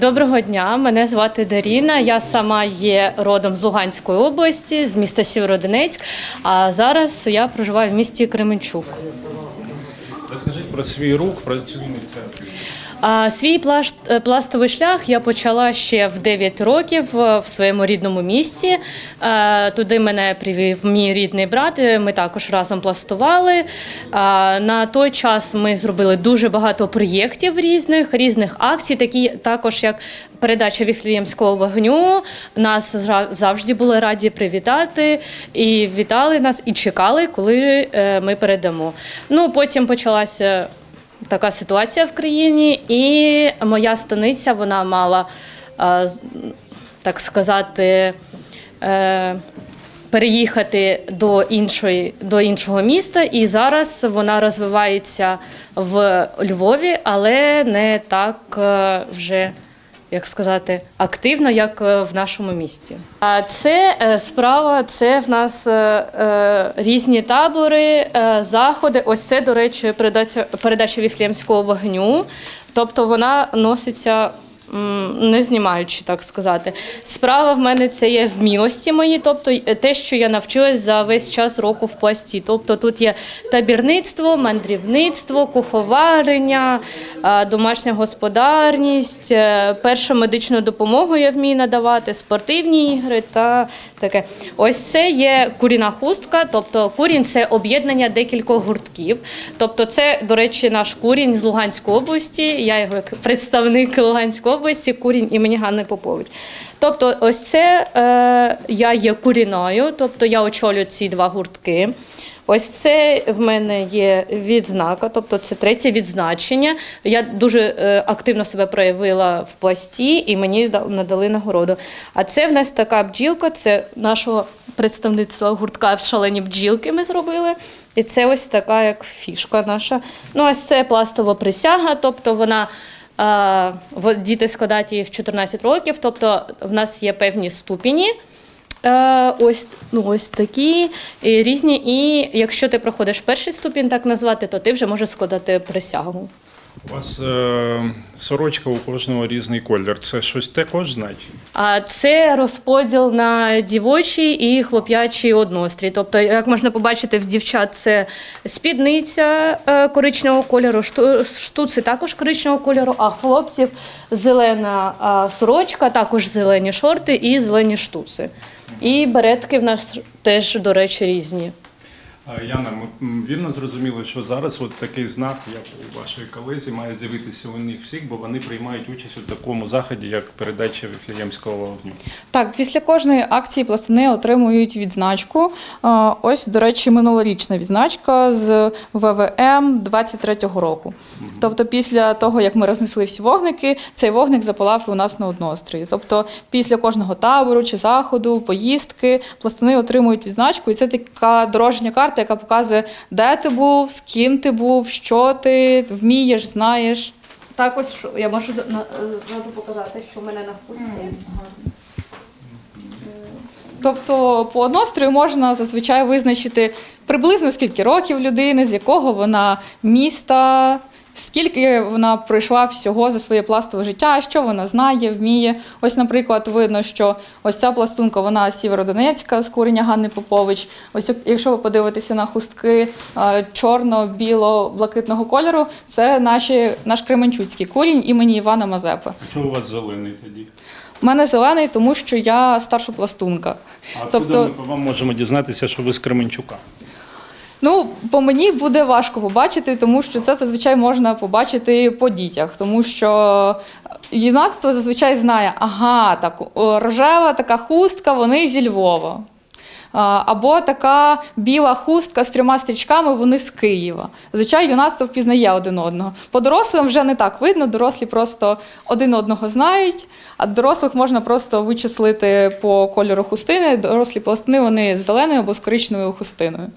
Доброго дня, мене звати Даріна. Я сама є родом з Луганської області, з міста Сєвєродонецьк. А зараз я проживаю в місті Кременчук. Розкажіть про свій рух, про цю ініціативу. А свій е, пластовий шлях я почала ще в 9 років е, в своєму рідному місті. Е, Туди мене привів мій рідний брат. Ми також разом пластували. На той час ми зробили дуже багато проєктів різних, різних акцій, такі також як передача віфліємського вогню. Нас завжди були раді привітати і вітали нас, і чекали, коли ми передамо. Ну потім почалася така ситуація в країні, і моя станиця вона мала, е, так сказати, е, переїхати до іншої до іншого міста, і зараз вона розвивається в Львові, але не так е, вже. Як сказати, активно, як е, в нашому місті. А це е, справа, це в нас е, різні табори, заходи. Ось це, до речі, передача, передача віфлємського вогню. Тобто вона носиться не знімаючи, так сказати. Справа в мене це є вмілості мої, тобто е, те, що я навчилась за весь час року в пласті. Тобто тут є табірництво, мандрівництво, куховарення, е, домашня господарність, е, першу медичну допомогу я вмію надавати, спортивні ігри та таке. Ось це є куріна хустка, тобто курінь це об'єднання декількох гуртків. Тобто, це, до речі, наш курінь з Луганської області. Я його як представник Луганської області, курінь імені Ганни Попович. Тобто, ось це е, я є куріною, тобто я очолюю ці два гуртки. Ось це в мене є відзнака, тобто це третє відзначення. Я дуже е, активно себе проявила в пласті і мені надали нагороду. А це в нас така бджілка, це нашого представництва гуртка в шалені бджілки ми зробили. І це ось така як фішка наша. Ну, ось це пластова присяга, тобто вона. Е, Діти складають її в 14 років, тобто в нас є певні ступені. Е, ось, ну, ось такі і різні. І якщо ти проходиш перший ступінь, так назвати, то ти вже можеш складати присягу. У вас е, сорочка у кожного різний колір. Це щось також значить? А це розподіл на дівочий і хлоп'ячий однострій. Тобто, як можна побачити, в дівчат це спідниця е, коричневого кольору, шту- штуци також коричневого кольору, а хлопців зелена а, сорочка, також зелені шорти і зелені штуци. І беретки в нас теж, до речі, різні. Яна, вірно зрозуміли, що зараз от такий знак, як у вашої колезі, має з'явитися у них всіх, бо вони приймають участь у такому заході, як передача віфлеємського вогню. Так, після кожної акції пластуни отримують відзначку. Ось, до речі, минулорічна відзначка з ВВМ 23-го року. Тобто, після того, як ми рознесли всі вогники, цей вогник запалав і у нас на однострої. Тобто, після кожного табору чи заходу, поїздки, пластуни отримують відзначку, і це така дорожня карта, яка показує, де ти був, з ким ти був, що ти вмієш, знаєш. Так, ось що- я можу за- зразу показати, що в мене на хустці. Тобто по однострою можна зазвичай визначити приблизно скільки років людини, з якого вона міста, скільки вона пройшла всього за своє пластове життя, що вона знає, вміє. Ось, наприклад, видно, що ось ця пластунка, вона Сєвєродонецька з курення Ганни Попович. Ось якщо ви подивитеся на хустки е, чорно-біло-блакитного кольору, це наші, наш Кременчуцький курінь імені Івана Мазепи. Що у вас зелений тоді? У мене зелений, тому що я старша пластунка. А Тобто- ми по вам можемо дізнатися, що ви з Кременчука? Ну, по мені буде важко побачити, тому що це зазвичай можна побачити по дітях, тому що юнацтво зазвичай знає, ага, так, рожева така хустка, вони зі Львова. Або така біла хустка з трьома стрічками, вони з Києва. Зазвичай юнацтво впізнає один одного. По дорослим вже не так видно, дорослі просто один одного знають, а дорослих можна просто вичислити по кольору хустини. Дорослі пластини вони з зеленою або з коричневою хустиною.